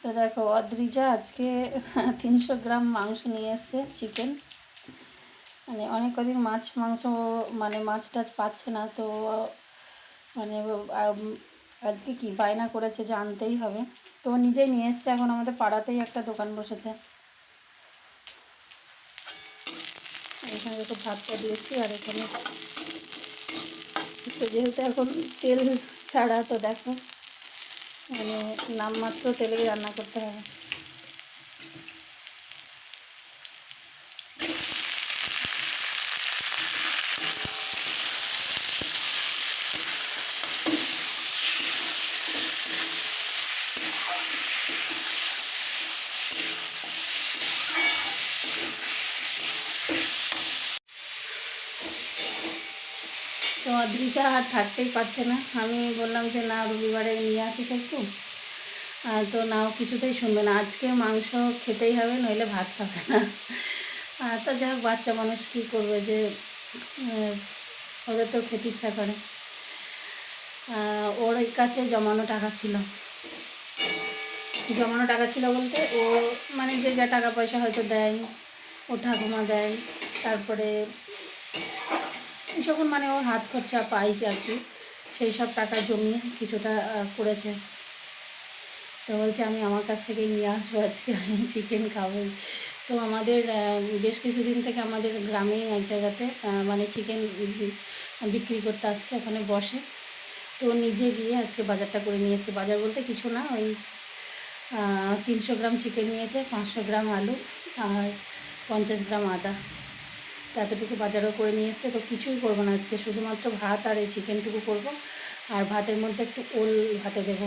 তো দেখো, অদ্রিজা আজকে তিনশো গ্রাম মাংস নিয়ে এসছে চিকেন মানে অনেক কদিন মাছ মাংস মানে মাছ টাছ পাচ্ছে না, তো মানে আজকে কি বায়না করেছে যে আনতেই হবে। তো নিজেই নিয়ে এসছে, এখন আমাদের পাড়াতেই একটা দোকান বসেছে। এখানে দেখো ভাতটা দিয়েছি, আর এখানে তো যেহেতু এখন তেল ছাড়া, তো দেখো। মানে নামমাত্র তেলেই রান্না করতে হবে। তো আর থাকতেই পারছে না। আমি বললাম যে, না, রবিবারে নিয়ে আসিস একটু। তো নাও কিছুতেই শুনবে না। আজকে মাংস খেতেই হবে, নইলে ভাত খাবে না। তো যাই বাচ্চা মানুষ কী করবে যে ওদের তো খেতে ইচ্ছা করে। ওর কাছে জমানো টাকা ছিল। জমানো টাকা ছিল বলতে, ও মানে যে যা টাকা পয়সা হয়তো দেয়, ও ঠাকুমা দেয়, তারপরে যখন মানে ওর হাত খরচা পাই আর কি, সেই সব টাকা জমিয়ে কিছুটা করেছে। তো বলছে, আমি আমার কাছ থেকেই নিয়ে আসব আজকে, আমি চিকেন খাবোই। তো আমাদের বেশ কিছুদিন থেকে আমাদের গ্রামে এক জায়গাতে মানে চিকেন বিক্রি করতে আসছে, ওখানে বসে। তো নিজে গিয়ে আজকে বাজারটা করে নিয়ে এসেছে। বাজার বলতে কিছু না, ওই তিনশো গ্রাম চিকেন নিয়েছে, পাঁচশো গ্রাম আলু আর পঞ্চাশ গ্রাম আদা। এতটুকু বাজারও করে নিয়ে এসছে, তো কিছুই করব না আজকে। শুধুমাত্র ভাত আর এই চিকেনটুকু করব, আর ভাতের মধ্যে একটু ওল ভাতে দেবো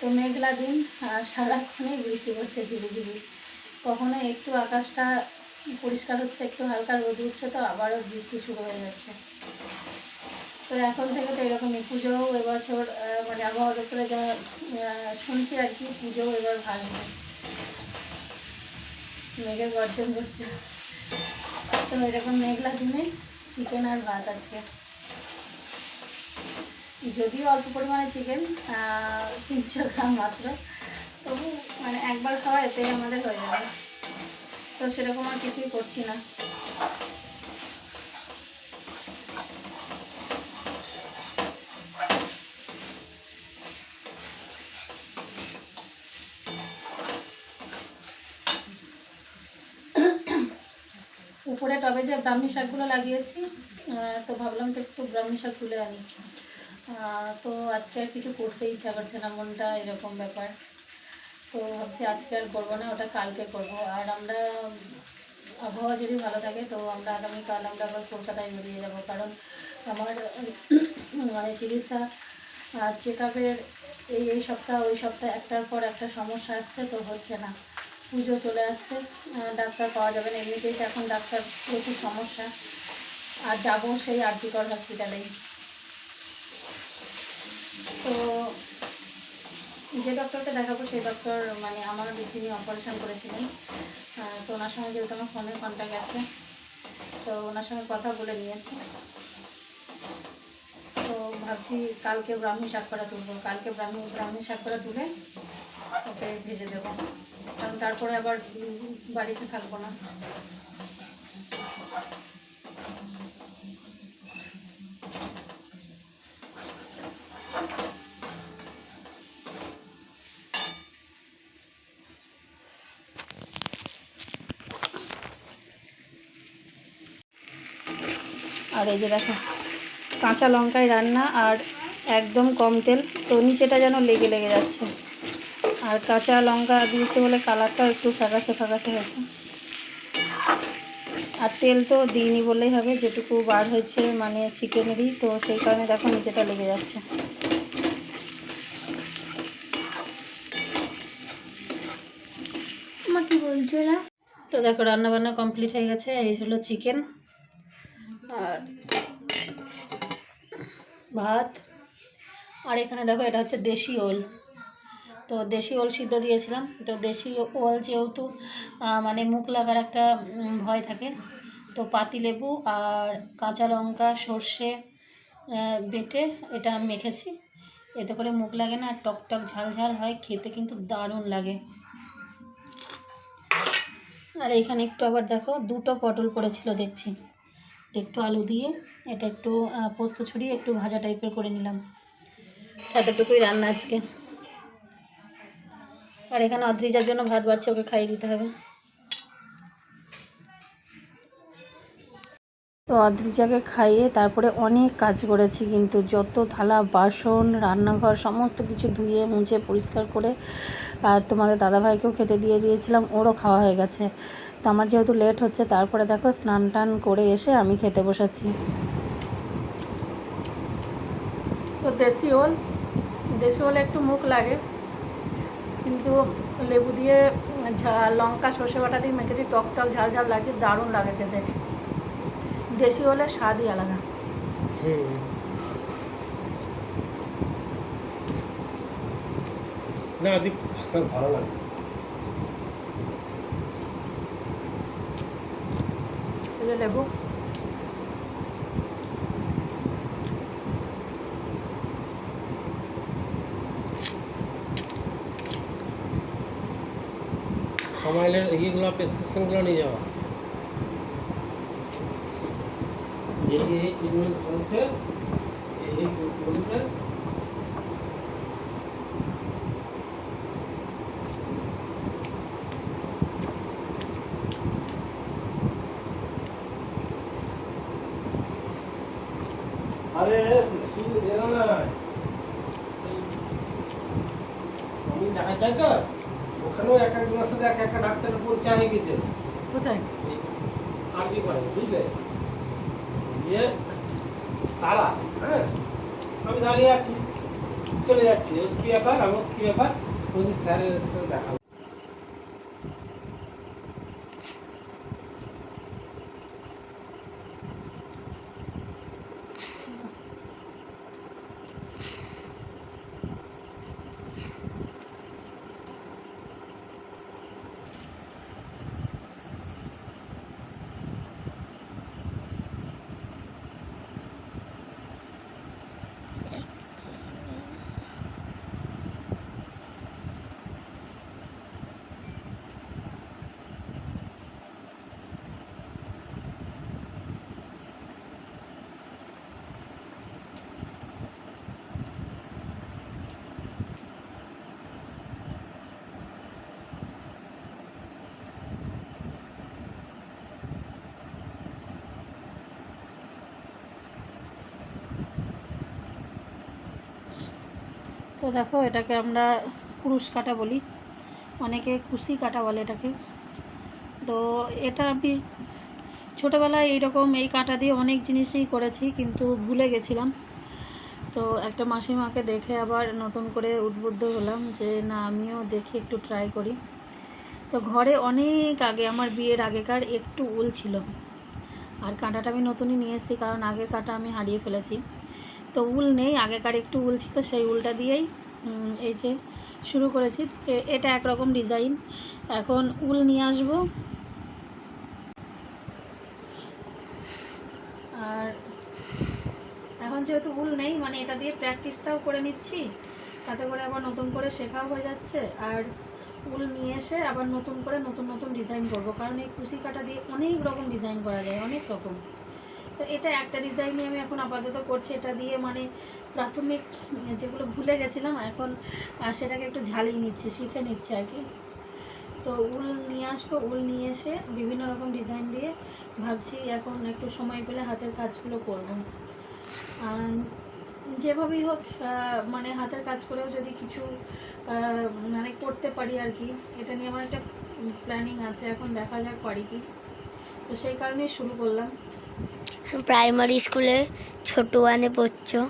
তো মেঘলা দিন, আর সারাক্ষণই বৃষ্টি পড়ছে ঝিরিঝিরি কখনো একটু আকাশটা পরিষ্কার হচ্ছে, একটু হালকা রোদ উঠছে, তো আবারও বৃষ্টি শুরু হয়ে যাচ্ছে। তো এখন থেকে তো এরকমই পুজোও এবছর মানে আবহাওয়া দপ্তরে যা শুনছি আর কি, পুজোও এবার ভাসবে মেঘের গর্জন করছে। তো এরকম মেঘলা দিনে চিকেন আর ভাত আজকে। যদিও অল্প পরিমাণে চিকেন তিনশো গ্রাম মাত্র। তবু মানে একবার খাওয়া এতেই আমাদের হয়ে যাবে। তো সেরকম আর কিছুই করছি না। উপরে টবে যে ব্রাহ্মী শাকগুলো লাগিয়েছি তো ভাবলাম যে একটু ব্রাহ্মী শাক তুলে আনি। তো আজকে আর কিছু করতে ইচ্ছা করছে না, মনটা এরকম ব্যাপার। তো ভাবছি আজকে আর করব না, ওটা কালকে করব। আর আমরা, আবহাওয়া যদি ভালো থাকে, তো আমরা আগামীকাল আমরা আবার কলকাতায় বেরিয়ে যাব। কারণ আমার মানে চিকিৎসা চেক আপের এই এই সপ্তাহ, ওই সপ্তাহ একটার পর একটা সমস্যা আসছে, তো হচ্ছে না। পুজো চলে আসছে ডাক্তার পাওয়া যাবে না। এমনিতেই তো এখন ডাক্তার প্রচুর সমস্যা। আর যাব সেই আরজিকর হসপিটালেই তো যে ডক্টরকে দেখাবো, সেই ডক্টর মানে আমার যিনি অপারেশন করেছিলেন। তো ওনার সঙ্গে যেহেতু আমার ফোনে কন্ট্যাক্ট আছে, তো ওনার সঙ্গে কথা বলে নিয়েছি। তো ভাবছি কালকে ব্রাহ্মী শাক করা তুলবো। কালকে ব্রাহ্মী ব্রাহ্মী শাক করা তুলে ওকে ভেজে দেবো। কারণ তারপরে আবার বাড়িতে থাকব না। আর এই যে দেখো কাঁচা লঙ্কায় রান্না আর একদম কম তেল তো নিচেটা যেন লেগে লেগে যাচ্ছে। আর কাঁচা লঙ্কা দিয়েছে বলে কালারটাও একটু ফ্যাকাশে ফ্যাকাশে হয়েছে। আর তেল তো দিইনি বললেই হবে যেটুকু বার হয়েছে মানে চিকেনেরই তো সেই কারণে দেখো নিচেটা লেগে যাচ্ছে। মা কি বলছো না তো দেখো রান্না বান্না কমপ্লিট হয়ে গেছে এই হলো চিকেন। আর ভাত। আর এখানে দেখো, এটা হচ্ছে দেশি ওল। তো দেশি ওল সিদ্ধ দিয়েছিলাম। তো দেশি ওল যেহেতু মানে মুখ লাগার একটা ভয় থাকে, তো পাতিলেবু আর কাঁচা লঙ্কা, সর্ষে বেটে এটা আমি মেখেছি। এতে করে মুখ লাগে না, আর টক টক ঝাল ঝাল হয়, খেতে কিন্তু দারুণ লাগে। আর এইখানে একটু আবার দেখো, দুটো পটল পড়েছিল, দেখছি। একটু আলু দিয়ে, এটা একটু পোস্ত ছড়িয়ে একটু ভাজা টাইপের করে নিলাম। এতটুকুই রান্না আজকে। আর এখানে অদ্রিজার জন্য ভাত বাড়ছে, ওকে খাইয়ে দিতে হবে। তো অদ্রিজাকে খাইয়ে তারপরে অনেক কাজ করেছি কিন্তু যত থালা, বাসন, রান্নাঘর, সমস্ত কিছু ধুয়ে, মুছে, পরিষ্কার করে, আর তোমাদের দাদাভাইকেও খেতে দিয়ে দিয়েছিলাম, ওরও খাওয়া হয়ে গেছে। তো আমার যেহেতু লেট হচ্ছে তারপরে দেখো স্নান টান করে এসে আমি খেতে বসেছি তো দেশি ওল দেশি ওল একটু মুখ লাগে কিন্তু লেবু দিয়ে ঝাল লঙ্কা সর্ষে বাটা দিয়ে মেখেছি টক টক ঝাল ঝাল লাগে দারুণ লাগে খেতে। দেশি হলে স্বাদই আলাদা। না আজকে ভালো লাগে। যে লেবু সমাইলের ইয়েগুলো প্রেসক্রিপশনগুলো নিয়ে যাওয়া। এই এই ট্রিটমেন্ট চলছে এই এই চলছে আরে শুধু এরা না আমি দেখা চাই তো। ওখানেও এক একজনের সাথে এক একটা ডাক্তারের পরিচয় হয়ে গেছে। কোথায়? আরজি করে বুঝলে? দিয়ে তারা হ্যাঁ? আমি দাঁড়িয়ে আছি চলে যাচ্ছি। বলছি, কি ব্যাপার? আমি বলছি, কি ব্যাপার? বলছি স্যারের সাথে দেখা তো দেখো, এটাকে আমরা কুরুশ কাটা বলি। অনেকে কুশি কাটা বলে এটাকে। তো এটা আমি ছোটোবেলায় এইরকম এই কাঁটা দিয়ে অনেক জিনিসই করেছি, কিন্তু ভুলে গেছিলাম। তো একটা মাসিমাকে দেখে আবার নতুন করে উদ্বুদ্ধ হলাম যে, না, আমিও দেখি, একটু ট্রাই করি। তো ঘরে অনেক আগে, আমার বিয়ের আগেকার একটু উল ছিল। আর কাঁটাটা আমি নতুনই নিয়ে এসেছি, কারণ আগের কাঁটা আমি হারিয়ে ফেলেছি। তো উল নেই, আগেকার একটু উল ছিল, সেই উলটা দিয়েই এই যে শুরু করেছি। এটা একরকম ডিজাইন। এখন উল নিয়ে আসব। আর এখন যেহেতু উল নেই মানে এটা দিয়ে প্র্যাকটিসটাও করে নিচ্ছি। তাতে করে আবার নতুন করে শেখাও হয়ে যাচ্ছে। আর উল নিয়ে এসে আবার নতুন করে নতুন নতুন ডিজাইন করব। কারণ এই কুশি কাটা দিয়ে অনেক রকম ডিজাইন করা যায়, অনেক রকম। তো এটা একটা ডিজাইনই আমি এখন আপাতত করছি। এটা দিয়ে মানে প্রাথমিক যেগুলো ভুলে গেছিলাম, এখন সেটাকে একটু ঝালিয়ে নিচ্ছে, শিখে নিচ্ছে আর কি। তো উল নিয়ে আসব, উল নিয়ে এসে বিভিন্ন রকম ডিজাইন দিয়ে ভাবছি এখন একটু সময় পেলে হাতের কাজগুলো করব। যেভাবেই হোক মানে হাতের কাজ করেও যদি কিছু মানে করতে পারি আর কি, এটা নিয়ে আমার একটা প্ল্যানিং আছে, এখন দেখা যাক পারি কি। তো সেই কারণেই শুরু করলাম। প্রাইমারি স্কুলে ছোট ওয়ানে পড়ছো?